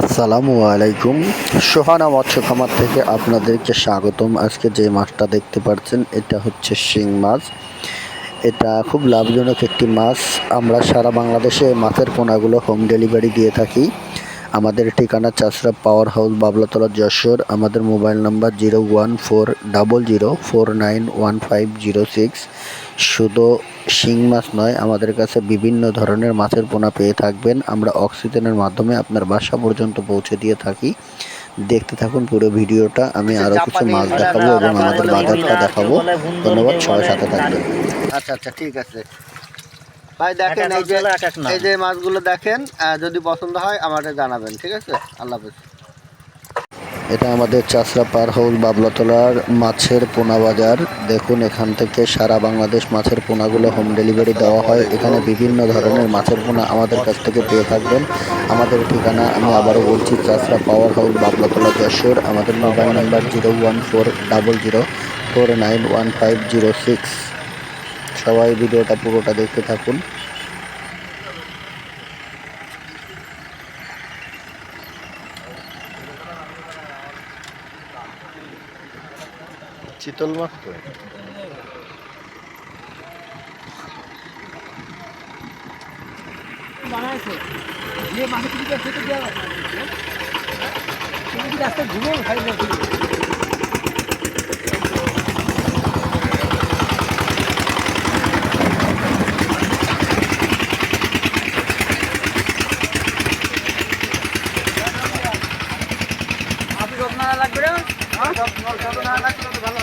আসসালামু আলাইকুম। সোহানা মৎস্য খামার থেকে আপনাদেরকে স্বাগতম। আজকে যে মাছটা দেখতে পাচ্ছেন এটা হচ্ছে শিং মাছ। এটা খুব লাভজনক একটি মাছ। আমরা সারা বাংলাদেশে মাছের পোনাগুলো হোম ডেলিভারি দিয়ে থাকি। আমাদের ঠিকানা চাষরা পাওয়ার হাউস বাবলাতলা, যশোর। আমাদের mobile number zero one four double zero four nine one five zero six শুধু শিং মাছ নয় আমাদের কাছে বিভিন্ন ধরনের মাছের পোনা পেয়ে থাকবেন। আমরা অক্সিজেনের মাধ্যমে আপনার বাসা পর্যন্ত পৌঁছে দিয়ে থাকি। দেখতে থাকুন পুরো ভিডিওটা আমি আরও কিছু মাছ দেখাবো এবং আমাদের বাজারটা দেখাবো। ধন্যবাদ সবাই সাথে থাকবেন। আচ্ছা আচ্ছা ঠিক আছে। ভাই দেখেন এই যে এই যে মাছগুলো দেখেন যদি পছন্দ হয় আমাদের জানাবেন ঠিক আছে? আল্লাহ হাফেজ। এটা আমাদের চাষরা পার হাউস বাবলাতলার মাছের পোনা বাজার দেখুন, এখান থেকে সারা বাংলাদেশ মাছের পোনাগুলো হোম ডেলিভারি দেওয়া হয়। এখানে বিভিন্ন ধরনের মাছের পোনা আমাদের কাছ থেকে পেয়ে থাকবেন। আমাদের ঠিকানা, আমি আবারও বলছি, চাষরা পাওয়ার হাউস বাবলাতলা যশোর। আমাদের mobile number zero one four double zero four nine one five zero six সবাই ভিডিওটা পুরোটা দেখতে থাকুন। চিতল মাছ তো। রাস্তায় ঘুমো খাই লাগবে না ভালো